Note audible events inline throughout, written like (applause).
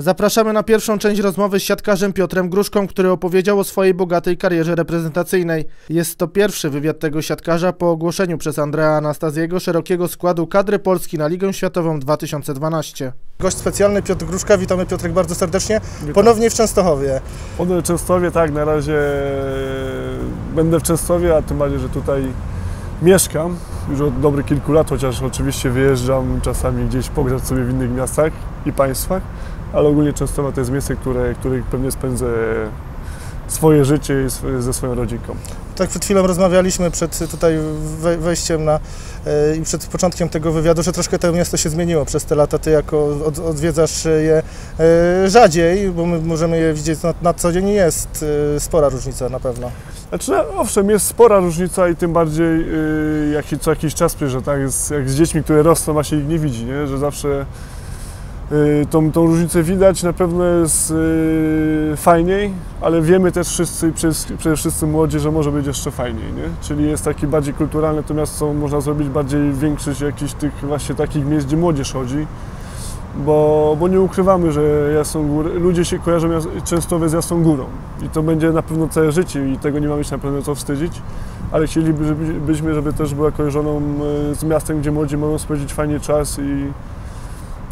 Zapraszamy na pierwszą część rozmowy z siatkarzem Piotrem Gruszką, który opowiedział o swojej bogatej karierze reprezentacyjnej. Jest to pierwszy wywiad tego siatkarza po ogłoszeniu przez Andrea Anastazjego szerokiego składu kadry Polski na Ligę Światową 2012. Gość specjalny Piotr Gruszka, witamy Piotrek bardzo serdecznie. Ponownie w Częstochowie. Ponownie w Częstochowie, tak, na razie będę w Częstochowie, a tym bardziej, że tutaj mieszkam już od dobrych kilku lat, chociaż oczywiście wyjeżdżam czasami gdzieś pograć sobie w innych miastach i państwach, ale ogólnie Częstochowa to jest miejsce, które, które pewnie spędzę swoje życie ze swoją rodzinką. Tak przed chwilą rozmawialiśmy przed tutaj wejściem na e, i przed początkiem tego wywiadu, że troszkę to miasto się zmieniło przez te lata. Ty jako od, odwiedzasz je e, rzadziej, bo my możemy je widzieć na, na co dzień jest e, spora różnica na pewno. Znaczy, no, owszem, jest spora różnica i tym bardziej jak co jakiś czas, że tak, jest, jak z dziećmi, które rosną, a się ich nie widzi, nie? że zawsze tą, tą różnicę widać, na pewno jest y, fajniej, ale wiemy też wszyscy, przede wszyscy młodzi, że może być jeszcze fajniej, nie? Czyli jest taki bardziej kulturalny, to miasto można zrobić bardziej większość jakichś tych właśnie takich miejsc, gdzie młodzież chodzi, bo, bo nie ukrywamy, że Jasną Górę, ludzie się kojarzą często z Jasną Górą. I to będzie na pewno całe życie i tego nie mamy się na pewno co wstydzić, ale chcielibyśmy, żeby też była kojarzoną y, z miastem, gdzie młodzi mogą spędzić fajnie czas i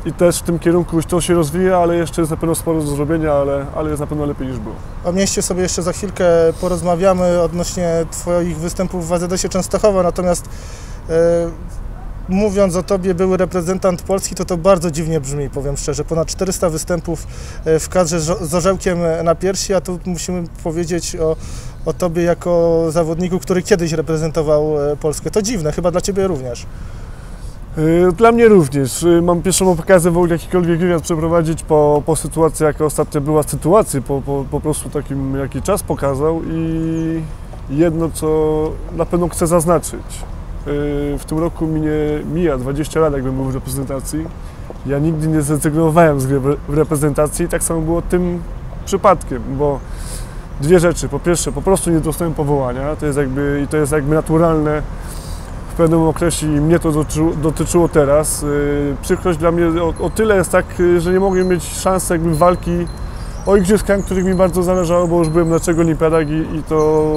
i też w tym kierunku to się rozwija, ale jeszcze jest na pewno sporo do zrobienia, ale, ale jest na pewno lepiej niż było. O mieście sobie jeszcze za chwilkę porozmawiamy odnośnie Twoich występów w AZS-ie Częstochowa, natomiast e, mówiąc o Tobie były reprezentant Polski, to to bardzo dziwnie brzmi, powiem szczerze. Ponad 400 występów e, w kadrze z orzełkiem na piersi, a tu musimy powiedzieć o, o Tobie jako zawodniku, który kiedyś reprezentował e, Polskę. To dziwne, chyba dla Ciebie również. Y, dla mnie również. Y, mam pierwszą okazję w ogóle jakikolwiek wywiad przeprowadzić po, po sytuacji, jaka ostatnio była sytuacja, po, po, po prostu takim, jaki czas pokazał i jedno, co na pewno chcę zaznaczyć. Y, w tym roku minie, mija 20 lat, jakbym był w reprezentacji. Ja nigdy nie zrezygnowałem z gry w reprezentacji i tak samo było tym przypadkiem, bo dwie rzeczy. Po pierwsze, po prostu nie dostałem powołania, to jest jakby, i to jest jakby naturalne w pewnym okresie i mnie to dotyczyło, dotyczyło teraz. Y, przykrość dla mnie o, o, tyle jest tak, y, że nie mogłem mieć szansy jakby walki o igrzyskach, których mi bardzo zależało, bo już byłem na czego olimpiadach i, i to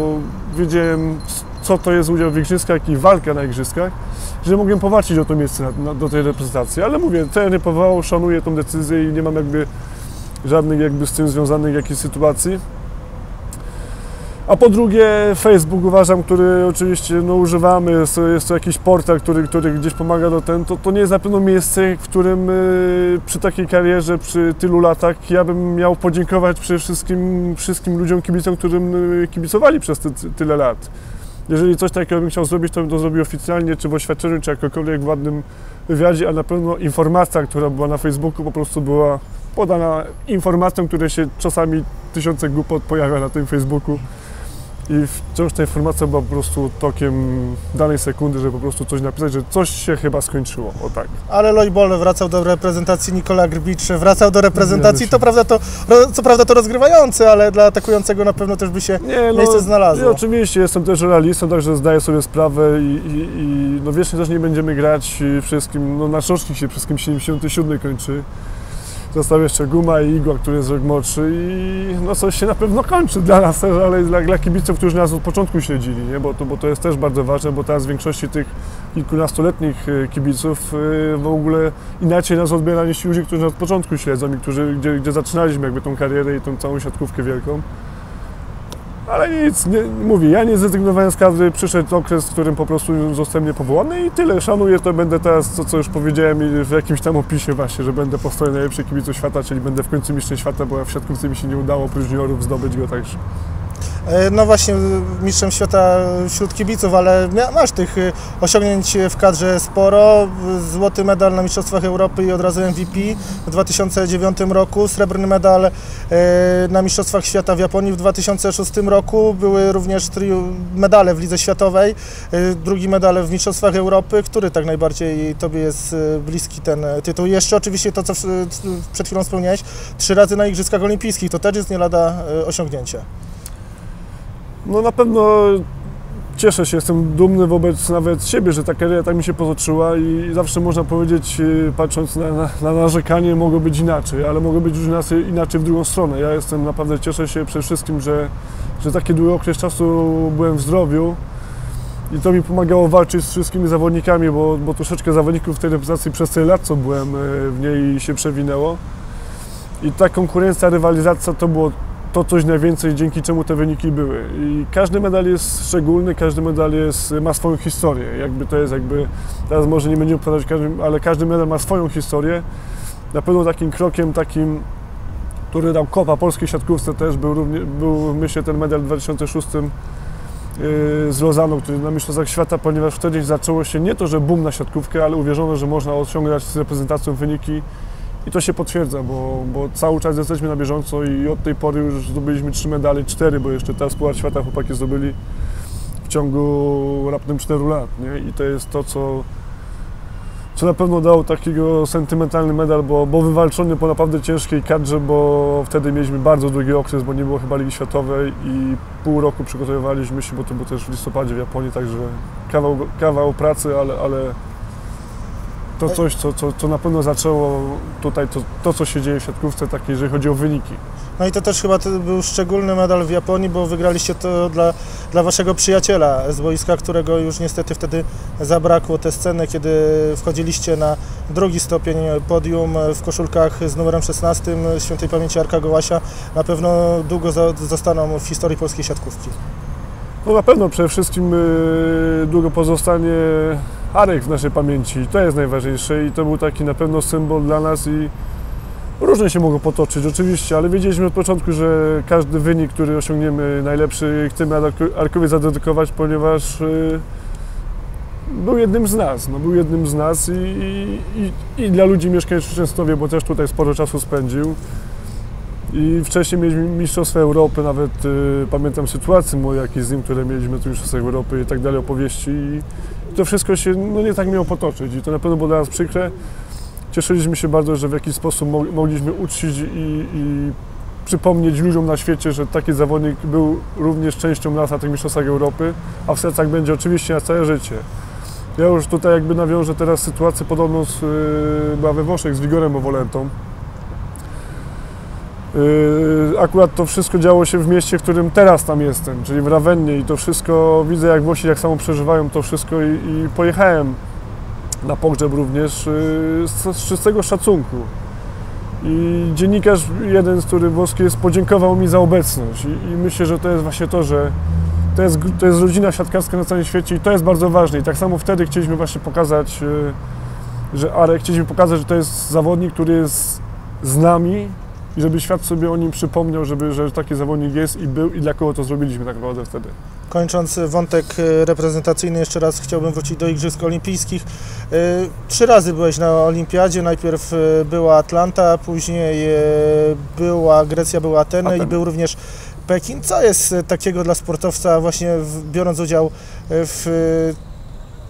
wiedziałem, co to jest udział w igrzyskach i walka na igrzyskach, że mogłem powalczyć o to miejsce na, na, do tej reprezentacji. Ale mówię, trener powołał, szanuję tą decyzję i nie mam jakby żadnych jakby z tym związanych jakichś sytuacji. A po drugie Facebook uważam, który oczywiście no, używamy, jest jest to jakiś portal, który, który gdzieś pomaga do ten, to, to nie jest na pewno miejsce, w którym y, przy takiej karierze, przy tylu latach ja bym miał podziękować przede wszystkim wszystkim ludziom, kibicom, którym y, kibicowali przez ty, tyle lat. Jeżeli coś takiego bym chciał zrobić, to bym to zrobił oficjalnie, czy w oświadczeniu, czy jakokolwiek ładnym wywiadzie, a na pewno informacja, która była na Facebooku po prostu była podana informacją, która się czasami tysiące głupot pojawia na tym Facebooku i wciąż ta informacja była po prostu tokiem danej sekundy, żeby po prostu coś napisać, że coś się chyba skończyło, o tak. Ale Lloyd Ball wracał do reprezentacji, Nikola Grbicz wracał do reprezentacji, to prawda to, co prawda to rozgrywający, ale dla atakującego na pewno też by się nie, no, miejsce znalazło. Nie, oczywiście, jestem też realistą, także zdaję sobie sprawę i, i, i no wiecznie też nie będziemy grać wszystkim, no nasz rocznik się wszystkim 77 kończy. Został jeszcze Guma i Igła, który jest młodszy i no coś się na pewno kończy dla nas też, ale dla, dla kibiców, którzy nas od początku śledzili, nie? Bo, to, bo to jest też bardzo ważne, bo teraz w większości tych kilkunastoletnich e, kibiców e, w ogóle inaczej nas odbiera niż ludzi, którzy od początku śledzą i którzy, gdzie, gdzie zaczynaliśmy jakby tą karierę i tą całą siatkówkę wielką. Ale nic, nie, mówię, ja nie zrezygnowałem z kadry, przyszedł okres, w którym po prostu zostałem niepowołany i tyle. Szanuję to, będę teraz, co, co już powiedziałem w jakimś tam opisie właśnie, że będę po stronie najlepszej kibicu świata, czyli będę w końcu mistrzem świata, bo w siatkówce mi się nie udało oprócz zdobyć go także. E, no właśnie, mistrzem świata wśród kibiców, ale masz tych e, osiągnięć w kadrze sporo. Złoty medal na Mistrzostwach Europy i od razu MVP w 2009 roku, srebrny medal e, na Mistrzostwach Świata w Japonii w 2006 roku. Były również medale w Lidze Światowej, drugi medal w Mistrzostwach Europy. Który tak najbardziej Tobie jest bliski ten tytuł? I jeszcze oczywiście to, co przed chwilą wspomniałeś, trzy razy na Igrzyskach Olimpijskich, to też jest nie lada osiągnięcie. No na pewno cieszę się, jestem dumny wobec nawet siebie, że ta kariera tak mi się potoczyła i zawsze można powiedzieć, y, patrząc na, na, na narzekanie, mogło być inaczej, ale mogło być już inaczej, w drugą stronę. Ja jestem naprawdę, cieszę się przede wszystkim, że, że taki długi okres czasu byłem w zdrowiu i to mi pomagało walczyć z wszystkimi zawodnikami, bo, bo troszeczkę zawodników w tej reprezentacji przez tyle lat, co byłem y, w niej się przewinęło. I ta konkurencja, rywalizacja to było to coś najwięcej, dzięki czemu te wyniki były. I każdy medal jest szczególny, każdy medal jest, ma swoją historię. Jakby to jest jakby, teraz może nie będziemy opowiadać, każdy, ale każdy medal ma swoją historię. Na pewno takim krokiem, takim, który dał kopa polskiej siatkówce też był, równie, był myślę ten medal w 2006 yy, z Lozanu, który na Mistrzostwach Świata, ponieważ wtedy zaczęło się nie to, że boom na siatkówkę, ale uwierzono, że można osiągać z reprezentacją wyniki i to się potwierdza, bo, bo cały czas jesteśmy na bieżąco i od tej pory już zdobyliśmy trzy medale, cztery, bo jeszcze teraz Puchar Świata chłopaki zdobyli w ciągu raptem 4 lat, nie? I to jest to, co, co na pewno dało takiego sentymentalny medal, bo, bo wywalczony po naprawdę ciężkiej kadrze, bo wtedy mieliśmy bardzo długi okres, bo nie było chyba Ligi Światowej i pół roku przygotowywaliśmy się, bo to było też w listopadzie w Japonii, także kawał, kawał pracy, ale, ale to coś, co, co, co na pewno zaczęło tutaj to, to, co się dzieje w siatkówce, takie, jeżeli chodzi o wyniki. No i to też chyba to był szczególny medal w Japonii, bo wygraliście to dla, dla waszego przyjaciela z boiska, którego już niestety wtedy zabrakło. Te sceny, kiedy wchodziliście na drugi stopień podium w koszulkach z numerem 16 świętej pamięci Arka Gołasia, na pewno długo zostaną w historii polskiej siatkówki. No na pewno przede wszystkim yy, długo pozostanie Arek w naszej pamięci. To jest najważniejsze i to był taki na pewno symbol dla nas i różnie się mogło potoczyć oczywiście, ale wiedzieliśmy od początku, że każdy wynik, który osiągniemy najlepszy, chcemy Arkowi zadedykować, ponieważ yy, był jednym z nas, no, był jednym z nas i, i, i dla ludzi mieszkających w Częstowie, bo też tutaj sporo czasu spędził. I wcześniej mieliśmy Mistrzostwa Europy, nawet y, pamiętam sytuacje moje jakieś z nim, które mieliśmy tu Mistrzostwa Europy i tak dalej, opowieści. I, to wszystko się no, nie tak miało potoczyć i to na pewno było dla nas przykre. Cieszyliśmy się bardzo, że w jakiś sposób mogliśmy uczcić i, i przypomnieć ludziom na świecie, że taki zawodnik był również częścią nas na tych Mistrzostwach Europy, a w sercach będzie oczywiście na całe życie. Ja już tutaj jakby nawiążę teraz sytuację podobną z, yy, była we Włoszech z Wigorem Owolentą. Yy, akurat to wszystko działo się w mieście, w którym teraz tam jestem, czyli w Rawennie i to wszystko widzę jak Włosi jak samo przeżywają to wszystko i, i pojechałem na pogrzeb również yy, z, z czystego szacunku. I dziennikarz jeden, z który włoski jest, podziękował mi za obecność I, i myślę, że to jest właśnie to, że to jest, to jest rodzina siatkarska na całym świecie i to jest bardzo ważne. I tak samo wtedy chcieliśmy właśnie pokazać, yy, że Arek, chcieliśmy pokazać, że to jest zawodnik, który jest z nami, i żeby świat sobie o nim przypomniał, żeby, że taki zawodnik jest i był i dla kogo to zrobiliśmy tak naprawdę wtedy. Kończąc wątek e, reprezentacyjny, jeszcze raz chciałbym wrócić do Igrzysk Olimpijskich. E, trzy razy byłeś na Olimpiadzie. Najpierw e, była Atlanta, później była Grecja, była Ateny Aten. i był również Pekin. Co jest takiego dla sportowca, właśnie biorąc udział w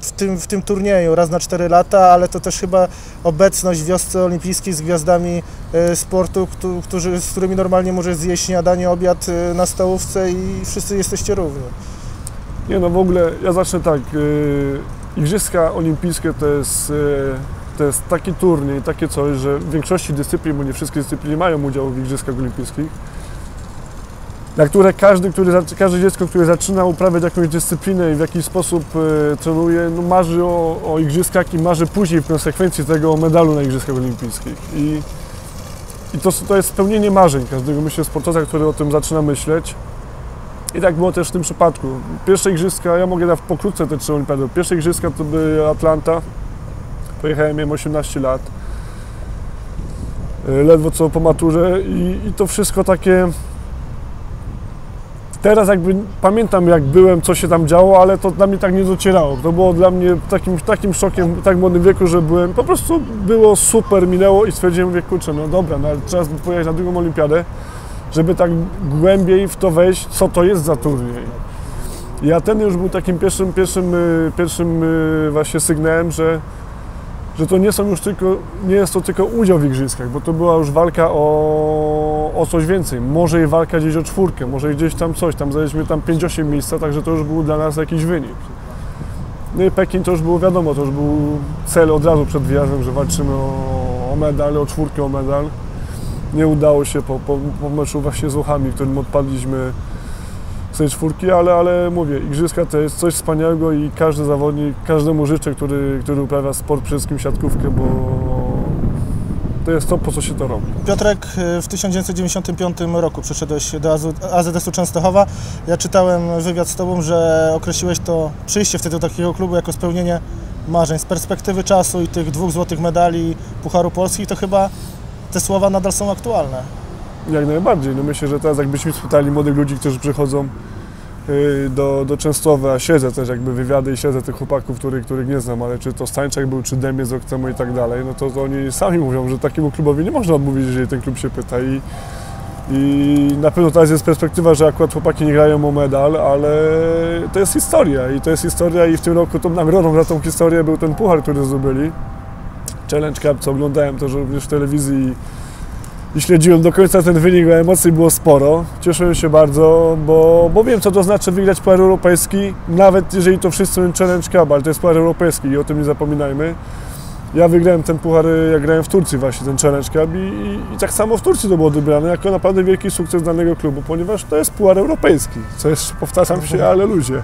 w tym, w tym turnieju raz na 4 lata, ale to też chyba obecność w wiosce olimpijskiej z gwiazdami e, sportu, którzy, z którymi normalnie możesz zjeść śniadanie, obiad e, na stołówce i wszyscy jesteście równi. Nie no w ogóle ja zacznę tak. Yy, Igrzyska olimpijskie to jest, to jest taki turniej, takie coś, że w większości dyscyplin, bo nie wszystkie dyscypliny mają udział w Igrzyskach olimpijskich, na które każdy, który, każde dziecko, które zaczyna uprawiać jakąś dyscyplinę i w jakiś sposób e, trenuje, no marzy o, o igrzyskach i marzy później w konsekwencji tego o medalu na Igrzyskach Olimpijskich. I, i to, to jest spełnienie marzeń każdego, myślę, sportowca, który o tym zaczyna myśleć. I tak było też w tym przypadku. Pierwsze igrzyska, ja mogę dać pokrótce te trzy olimpiady. Pierwsze igrzyska to były Atlanta. Pojechałem, miałem 18 lat. E, ledwo co po maturze i, i to wszystko takie Teraz jakby pamiętam jak byłem, co się tam działo, ale to dla mnie tak nie docierało. To było dla mnie takim, takim szokiem w tak młodym wieku, że byłem, po prostu było super, minęło i stwierdziłem, mówię, kurczę, no dobra, no ale trzeba pojechać na drugą olimpiadę, żeby tak głębiej w to wejść, co to jest za turniej. Ja ten już był takim pierwszym, pierwszym, y, pierwszym y, właśnie sygnałem, że, że to nie są już tylko, nie jest to tylko udział w igrzyskach, bo to była już walka o, o coś więcej. Może i walka gdzieś o czwórkę, może gdzieś tam coś, tam zajęliśmy tam 5-8 miejsca, także to już był dla nas jakiś wynik. No i Pekin to już było wiadomo, to już był cel od razu przed wyjazdem, że walczymy o, o medal, o czwórkę o medal. Nie udało się po, po, po meczu właśnie z Włochami, w którym odpadliśmy tej czwórki, ale, ale mówię, igrzyska to jest coś wspaniałego i każdy zawodnik, każdemu życzę, który, który uprawia sport, przede wszystkim siatkówkę, bo to jest to, po co się to robi. Piotrek, w 1995 roku przyszedłeś do AZS-u Częstochowa. Ja czytałem wywiad z Tobą, że określiłeś to przyjście wtedy do takiego klubu jako spełnienie marzeń. Z perspektywy czasu i tych dwóch złotych medali Pucharu Polski, to chyba te słowa nadal są aktualne. Jak najbardziej. No myślę, że teraz jakbyśmy spytali młodych ludzi, którzy przychodzą y, do, do Częstowa, siedzę też jakby wywiady i siedzę tych chłopaków, których, których nie znam, ale czy to Stańczak był, czy Demiec rok temu i tak dalej, no to, to oni sami mówią, że takiemu klubowi nie można odmówić, jeżeli ten klub się pyta i, i na pewno teraz jest perspektywa, że akurat chłopaki nie grają o medal, ale to jest historia i to jest historia i w tym roku tą nagrodą za tą historię był ten puchar, który zdobyli. Challenge Cup, co oglądałem też również w telewizji i śledziłem do końca ten wynik, a emocji było sporo. Cieszyłem się bardzo, bo, bo wiem, co to znaczy wygrać puchar europejski, nawet jeżeli to wszyscy Challenge Cup, ale to jest puchar europejski i o tym nie zapominajmy. Ja wygrałem ten puchar, jak grałem w Turcji właśnie, ten Challenge Cup i, i, i tak samo w Turcji to było odebrane jako naprawdę wielki sukces danego klubu, ponieważ to jest puchar europejski, co jest, powtarzam się, ale ludzie.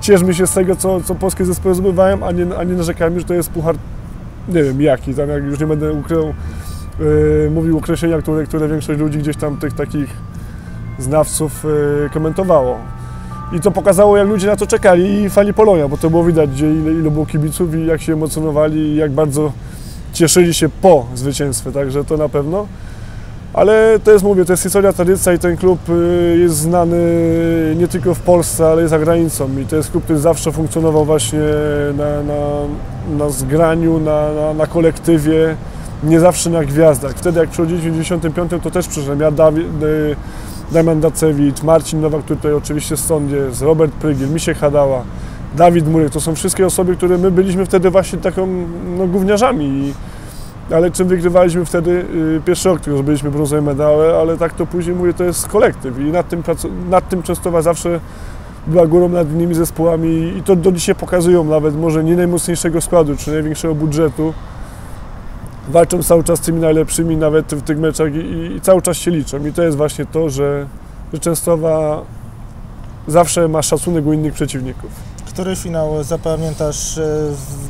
Cieszmy się z tego, co, co polskie zespoły zdobywają, a nie, a nie narzekajmy, że to jest puchar, nie wiem jaki, tam jak już nie będę ukrył, yy, mówił określenia, które, które większość ludzi gdzieś tam tych takich znawców yy, komentowało. I to pokazało, jak ludzie na to czekali i fani Polonia, bo to było widać, gdzie ile, ile było kibiców i jak się emocjonowali i jak bardzo cieszyli się po zwycięstwie, także to na pewno. Ale to jest, mówię, to jest historia, tradycja i ten klub y, jest znany nie tylko w Polsce, ale i za granicą. I to jest klub, który zawsze funkcjonował właśnie na, na, na zgraniu, na, na, na kolektywie, nie zawsze na gwiazdach. Wtedy jak przychodziliśmy w 95 to też przyszedłem. Ja, Dawid, y, Damian Dacewicz, Marcin Nowak, który tutaj oczywiście stąd jest, Robert Prygiel, Misiek Hadała, Dawid Murek, to są wszystkie osoby, które my byliśmy wtedy właśnie taką no, gówniarzami. I, ale czym wygrywaliśmy wtedy y, pierwszy rok, tylko zdobyliśmy brązowe medale, ale tak to później mówię, to jest kolektyw i nad tym, nad tym Częstowa zawsze była górą nad innymi zespołami i to do dzisiaj pokazują nawet może nie najmocniejszego składu, czy największego budżetu. Walczą cały czas z tymi najlepszymi nawet w tych meczach i, i cały czas się liczą i to jest właśnie to, że, że Częstowa zawsze ma szacunek u innych przeciwników. Który finał zapamiętasz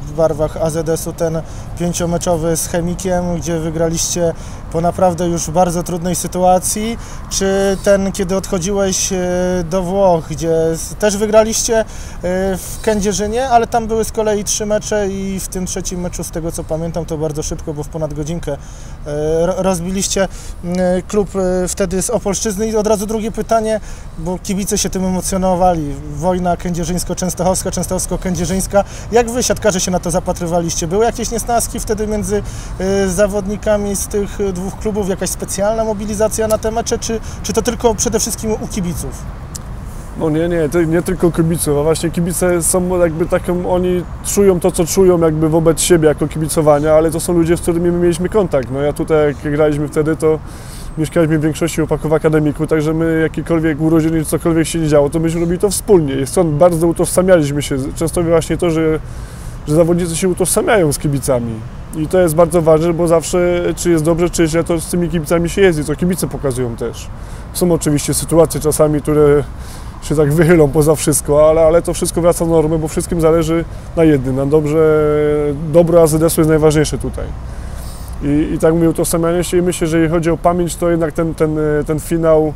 w barwach AZS-u, ten pięciomeczowy z Chemikiem, gdzie wygraliście po naprawdę już bardzo trudnej sytuacji, czy ten, kiedy odchodziłeś do Włoch, gdzie też wygraliście w Kędzierzynie, ale tam były z kolei trzy mecze i w tym trzecim meczu, z tego co pamiętam, to bardzo szybko, bo w ponad godzinkę rozbiliście klub wtedy z Opolszczyzny. I od razu drugie pytanie, bo kibice się tym emocjonowali. Wojna kędzierzyńsko-częstochowska, częstochowsko-kędzierzyńska. Jak wy, siatkarze, się na to zapatrywaliście? Były jakieś niesnaski wtedy między zawodnikami z tych dwóch klubów, jakaś specjalna mobilizacja na te mecze, czy, czy to tylko przede wszystkim u kibiców? No nie, nie, nie tylko kibiców, a właśnie kibice są jakby taką, oni czują to, co czują jakby wobec siebie jako kibicowania, ale to są ludzie, z którymi my mieliśmy kontakt. No ja tutaj, jak graliśmy wtedy, to mieszkaliśmy w większości chłopaków akademiku, także my jakiekolwiek urodziny, cokolwiek się nie działo, to myśmy robili to wspólnie i stąd bardzo utożsamialiśmy się. Często właśnie to, że, że zawodnicy się utożsamiają z kibicami. I to jest bardzo ważne, bo zawsze, czy jest dobrze, czy źle, to z tymi kibicami się jest i to kibice pokazują też. Są oczywiście sytuacje czasami, które się tak wychylą poza wszystko, ale, ale to wszystko wraca do normy, bo wszystkim zależy na jednym, na dobrze, dobro AZS-u jest najważniejsze tutaj. I, i tak mówię, utożsamianie się i myślę, że jeżeli chodzi o pamięć, to jednak ten, ten, ten finał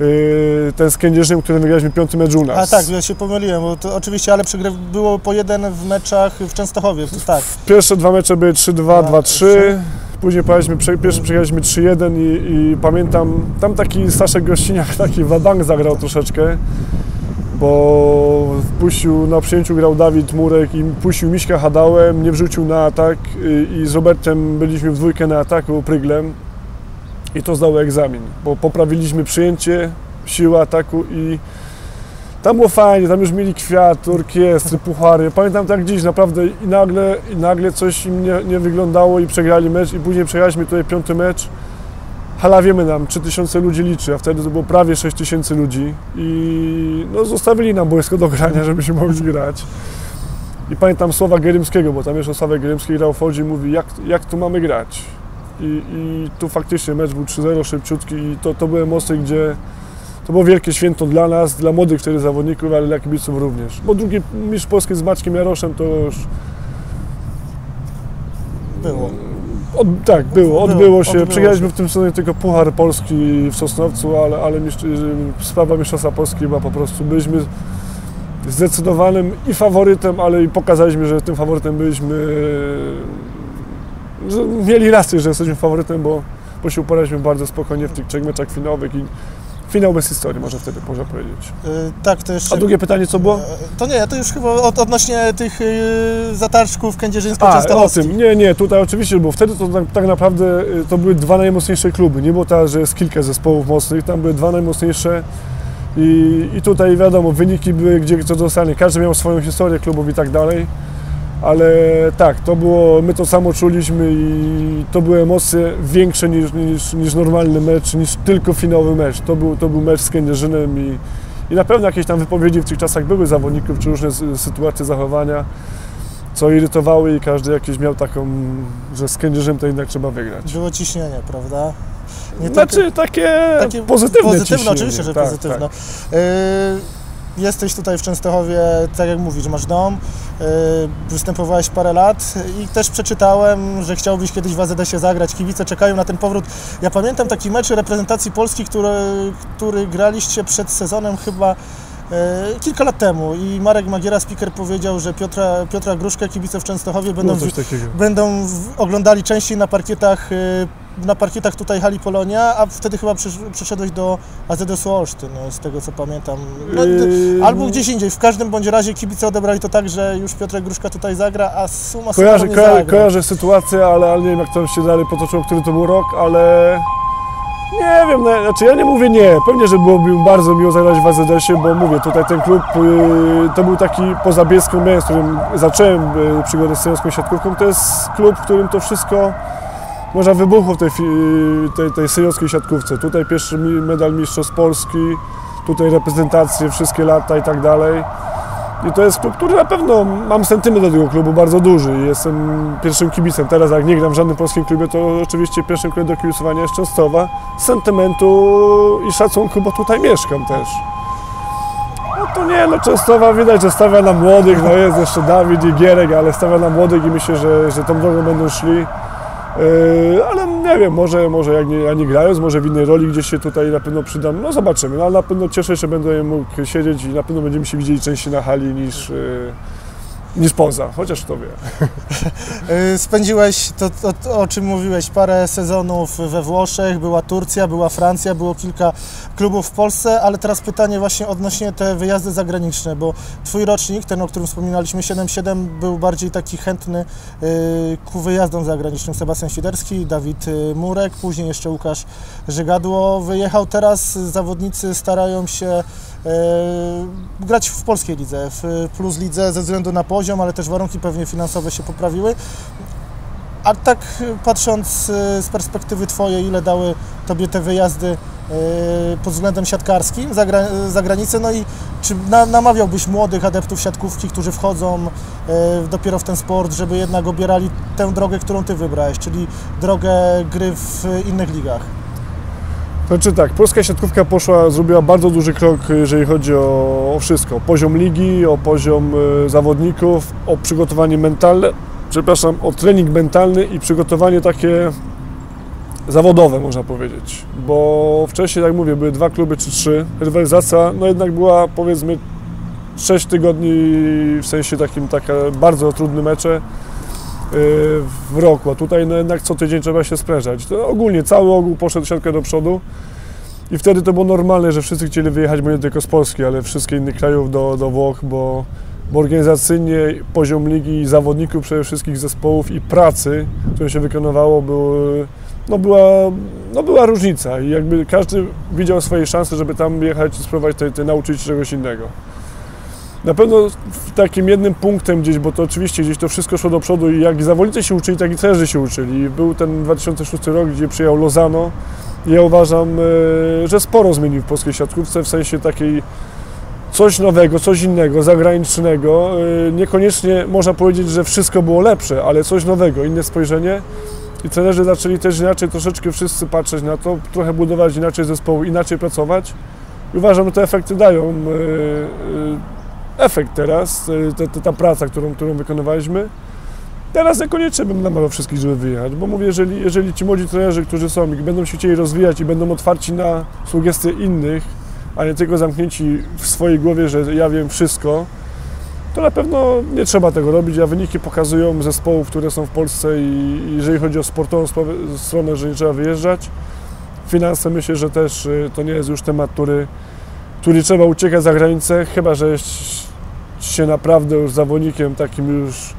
Yy, ten z Kędzierzem, który wygraliśmy piąty mecz u nas. A tak, ja się pomyliłem, bo to oczywiście, ale przegryw było po jeden w meczach w Częstochowie, tak. Pierwsze dwa mecze były 3-2, 2-3, później pojechaliśmy, pierwszy przegraliśmy 3-1 i, i, pamiętam, tam taki Staszek Gościniak (laughs) taki wabank zagrał troszeczkę, bo wpuścił, na przyjęciu grał Dawid Murek i puścił Miśka Hadałę, mnie wrzucił na atak i, i z Robertem byliśmy w dwójkę na ataku, Pryglem i to zdało egzamin, bo poprawiliśmy przyjęcie, siłę ataku i tam było fajnie, tam już mieli kwiat, orkiestry, puchary. Pamiętam tak dziś, naprawdę i nagle, i nagle coś im nie, nie wyglądało i przegrali mecz i później przegraliśmy tutaj piąty mecz. hala wiemy nam 3000 ludzi liczy, a wtedy to było prawie 6000 ludzi i no, zostawili nam boisko do grania, (laughs) żebyśmy mogli grać. I pamiętam słowa Gerymskiego, bo tam jeszcze Sławek Gerymski grał w i mówi, jak, jak tu mamy grać. I, I tu faktycznie mecz był 3-0 szybciutki i to, to były emocje, gdzie to było wielkie święto dla nas, dla młodych czterech zawodników, ale dla kibiców również. Bo drugi mistrz Polski z Maćkiem Jaroszem to już... Było. Od, tak, było, odbyło Było, się. Przegraliśmy w tym sezonie tylko Puchar Polski w Sosnowcu, ale, ale mistrz, sprawa Mistrzostwa Polski była po prostu, byliśmy zdecydowanym i faworytem, ale i pokazaliśmy, że tym faworytem byliśmy, że mieli rację, że jesteśmy faworytem, bo, bo się uporaliśmy bardzo spokojnie w tych trzech meczach finałowych i finał bez historii, może wtedy można powiedzieć. Y, tak, to jeszcze... A drugie pytanie co było? E, To nie, to już chyba od, odnośnie tych y, zatarczków A, o tym. Nie, nie, tutaj oczywiście, bo wtedy to tak, tak naprawdę to były dwa najmocniejsze kluby. Nie było tak, że jest kilka zespołów mocnych, tam były dwa najmocniejsze i, i tutaj wiadomo, wyniki były gdzie co dostanie. Każdy miał swoją historię klubów i tak dalej. Ale tak, to było, my to samo czuliśmy i to były emocje większe niż, niż, niż normalny mecz, niż tylko finałowy mecz. To był, to był mecz z Kędzierzynem i, i na pewno jakieś tam wypowiedzi w tych czasach były zawodników, czy różne sy- sytuacje zachowania co irytowały i każdy jakiś miał taką, że z Kędzierzem to jednak trzeba wygrać. Było ciśnienie, prawda? Nie znaczy takie, takie pozytywne Pozytywne, oczywiście, że Tak, pozytywne. tak. Y, Jesteś tutaj w Częstochowie, tak jak mówisz, masz dom, y, występowałeś parę lat i też przeczytałem, że chciałbyś kiedyś w AZS-ie zagrać. Kibice czekają na ten powrót. Ja pamiętam taki mecz reprezentacji Polski, który, który graliście przed sezonem chyba y, kilka lat temu i Marek Magiera, speaker, powiedział, że Piotra, Piotra Gruszkę kibice w Częstochowie będą, Było coś takiego. będą w, oglądali częściej na parkietach, y, na parkietach tutaj hali Polonia, a wtedy chyba przysz, przyszedłeś do AZS-u Olsztyn, no, z tego co pamiętam. No, Yy, albo gdzieś indziej. W każdym bądź razie kibice odebrali to tak, że już Piotrek Gruszka tutaj zagra, a suma Kojarzę, nie kojarzę, kojarzę sytuację, ale, ale nie wiem jak to się dalej potoczyło, który to był rok, ale nie wiem, no, znaczy ja nie mówię nie, pewnie, że byłoby mi bardzo miło zagrać w AZS-ie, bo mówię, tutaj ten klub yy, to był taki poza Bielską Miałem, z którym zacząłem yy, przygodę z seniorowską siatkówką, to jest klub, w którym to wszystko można wybuchło w tej, tej, tej seniorskiej siatkówce. Tutaj pierwszy medal mistrzostw Polski, tutaj reprezentacje, wszystkie lata i tak dalej. I to jest klub, który na pewno mam sentyment do tego klubu bardzo duży. Jestem pierwszym kibicem. Teraz jak nie gram w żadnym polskim klubie, to oczywiście pierwszym klubem do kibicowania jest Częstochowa. Z sentymentu i szacunku, bo tutaj mieszkam też. No to nie, no Częstochowa widać, że stawia na młodych, no jest jeszcze Dawid i Gierek, ale stawia na młodych i myślę, że, że tą drogą będą szli. Yy, ale nie wiem, może, może jak nie, ja nie grając, może w innej roli gdzieś się tutaj na pewno przydam. No zobaczymy, no, ale na pewno cieszę się, że będę mógł siedzieć i na pewno będziemy się widzieli częściej na hali niż, yy, niż poza, chociaż kto wie. (laughs) Y, Spędziłeś to, to, o czym mówiłeś, parę sezonów we Włoszech, była Turcja, była Francja, było kilka klubów w Polsce, ale teraz pytanie właśnie odnośnie te wyjazdy zagraniczne, bo Twój rocznik, ten o którym wspominaliśmy, 7-7, był bardziej taki chętny y, ku wyjazdom zagranicznym. Sebastian Świderski, Dawid y, Murek, później jeszcze Łukasz Żygadło wyjechał. Teraz zawodnicy starają się grać w polskiej lidze, w plus lidze ze względu na poziom, ale też warunki pewnie finansowe się poprawiły. A tak y, patrząc y, z perspektywy Twojej, ile dały Tobie te wyjazdy pod względem siatkarskim za, gra, za granicę, no i czy na, namawiałbyś młodych adeptów siatkówki, którzy wchodzą dopiero w ten sport, żeby jednak obierali tę drogę, którą Ty wybrałeś, czyli drogę gry w innych ligach? Znaczy tak, polska siatkówka poszła, zrobiła bardzo duży krok, jeżeli chodzi o, o wszystko. O poziom ligi, o poziom y, zawodników, o przygotowanie mentalne, przepraszam, o trening mentalny i przygotowanie takie zawodowe, można powiedzieć. Bo wcześniej, jak mówię, były dwa kluby czy trzy. Rywalizacja, no jednak była powiedzmy 6 tygodni, w sensie takim, takie bardzo trudne mecze y, w roku, a tutaj no jednak co tydzień trzeba się sprężać. To ogólnie cały ogół poszedł siatkę do przodu i wtedy to było normalne, że wszyscy chcieli wyjechać, bo nie tylko z Polski, ale wszystkich innych krajów do, do Włoch, bo, bo organizacyjnie poziom ligi zawodników, przede wszystkim zespołów i pracy, którą się wykonywało, były, no była, no była różnica i jakby każdy widział swoje szanse, żeby tam jechać i spróbować te, te nauczyć się czegoś innego. Na pewno takim jednym punktem gdzieś, bo to oczywiście gdzieś to wszystko szło do przodu i jak zawodnicy się uczyli, tak i trenerzy się uczyli. Był ten 2006 rok, gdzie przyjechał Lozano. Ja uważam, e, że sporo zmienił w polskiej siatkówce, w sensie takiej coś nowego, coś innego, zagranicznego. E, Niekoniecznie można powiedzieć, że wszystko było lepsze, ale coś nowego, inne spojrzenie. I trenerzy zaczęli też inaczej troszeczkę wszyscy patrzeć na to, trochę budować inaczej zespołu, inaczej pracować. I uważam, że te efekty dają e, efekt teraz, ta, ta, ta praca, którą, którą wykonywaliśmy. Teraz niekoniecznie bym namawiał wszystkich, żeby wyjechać, bo mówię, jeżeli, jeżeli ci młodzi trenerzy, którzy są i będą się chcieli rozwijać i będą otwarci na sugestie innych, a nie tylko zamknięci w swojej głowie, że ja wiem wszystko, to na pewno nie trzeba tego robić, a wyniki pokazują zespołów, które są w Polsce i jeżeli chodzi o sportową stronę, że nie trzeba wyjeżdżać. Finanse myślę, że też y, to nie jest już temat, który, który trzeba uciekać za granicę, chyba że jest się naprawdę już zawodnikiem takim już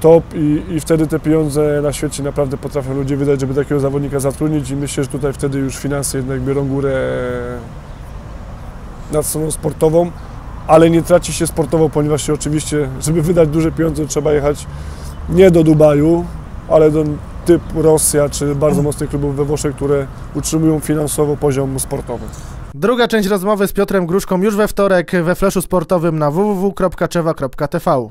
top i, i wtedy te pieniądze na świecie naprawdę potrafią ludzie wydać, żeby takiego zawodnika zatrudnić i myślę, że tutaj wtedy już finanse jednak biorą górę nad stroną sportową, ale nie traci się sportowo, ponieważ się oczywiście, żeby wydać duże pieniądze trzeba jechać nie do Dubaju, ale do typu Rosja czy bardzo mocnych klubów we Włoszech, które utrzymują finansowo poziom sportowy. Druga część rozmowy z Piotrem Gruszką już we wtorek we Flaszu Sportowym na www.czewa.tv.